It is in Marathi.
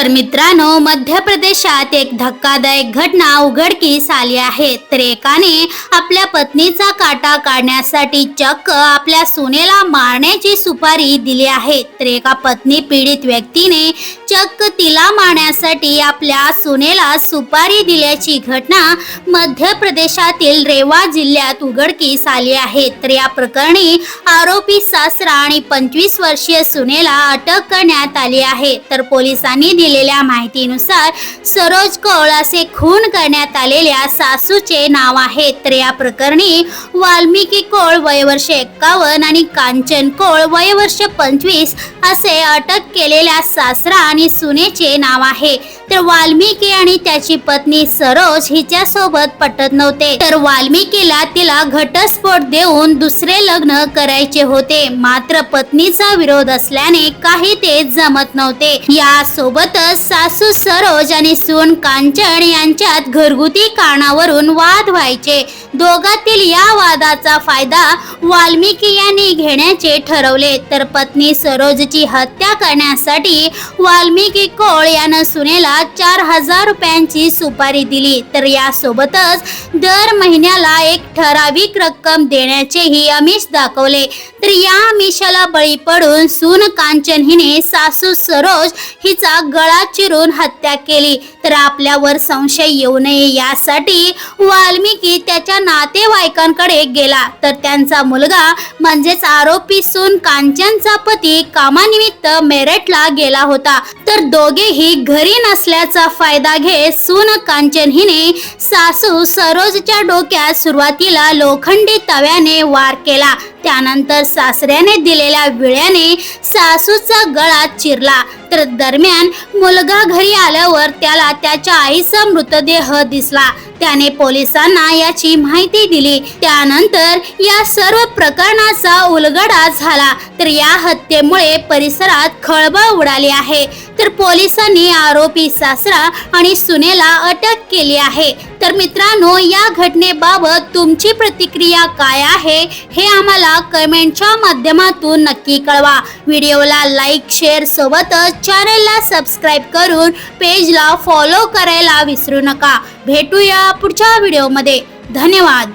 तर मित्रांनो मध्य प्रदेशात एक धक्कादायक घटना उघडकीस आली आहे. तर एकाने आपल्या पत्नीचा काटा काढण्यासाठी चक्क आपल्या सुनेला मारण्याची सुपारी दिली आहे. तर एका पत्नी पीडित व्यक्तीने चक्क तिला मारण्यासाठी आपल्या सुनेला सुपारी दिल्याची घटना मध्य प्रदेशातील रेवा जिल्ह्यात उघडकीस आली आहे. तर या प्रकरणी आरोपी सासरा आणि पंचवीस वर्षीय सुनेला अटक करण्यात आली आहे. तर पोलिसांनी दिलेल्या माहितीनुसार सरोज कौळ असे खून करण्यात आलेल्या सासूचे नाव आहे तर या प्रकरणी. वाल्मिकी कोळ वयवर्ष एक्कावन्न आणि कांचन कोळ वयवर्ष पंचवीस असे अटक केलेल्या सासरा आणि सुनेचे नाव आहे. तर वाल्मिकी आणि त्याची पत्नी सरोज हिच्या सोबत पटत नव्हते. तर वाल्मिकीला तिला घटस्फोट देऊन दुसरे लग्न करायचे होते. मात्र पत्नीचा विरोध असल्याने काही ते जमत नव्हते. या सोबतच सासू सरोज आणि सून कांचन यांच्यात घरगुती कारणावरून वाद व्हायचे. दोघातील या वादाचा फायदा वाल्मिकी यांनी घेण्याचे ठरवले. तर पत्नी सरोजची हत्या करण्यासाठी वाल्मिकी कोळ यानं सुनेला चार हजार रुपयांची सुपारी दिली. तर यासोबतच दर महिन्याला एक ठराविक रक्कम देण्याचेही अमिष दाखवले. तर या अमिषाला बळी पडून सून कांचन हिने सासू सरोज हिचा गळा चिरून हत्या केली. तर आपल्यावर संशय येऊ नये यासाठी वाल्मिकी त्याच्या नातेवाईकांकडे गेला तर त्यांचा मुलगा म्हणजेच आरोपी सून कांचनचा पती कामानिमित्त मेरठला गेला होता. तर दोघेही घरी नसल्याचा फायदा घेत सून कांचन हिने सासू सरोजच्या डोक्यात सुरुवातीला लोखंडी तव्याने वार केला. त्यानंतर सासऱ्याने दिलेल्या विळ्याने सासूचा गळा चिरला. तर दरम्यान मुलगा घरी आल्यावर त्याला त्याच्या आईचा मृतदेह दिसला. त्याने पोलिसांना याची माहिती दिली. त्यानंतर या सर्व प्रकरणाचा उलगडा झाला. तर या हत्येमुळे परिसरात खळबळ उडाली आहे. तर पोलिसांनी आरोपी सासरा आणि सुनेला अटक केली आहे. तर मित्रांनो या घटनेबाबत तुमची प्रतिक्रिया काय आहे हे आम्हाला कमेंटच्या माध्यमातून नक्की कळवा. व्हिडिओला लाईक शेअर सोबतच चॅनलला सबस्क्राईब करून पेजला फॉलो करायला विसरू नका. भेटूया पुढच्या व्हिडिओमध्ये धन्यवाद.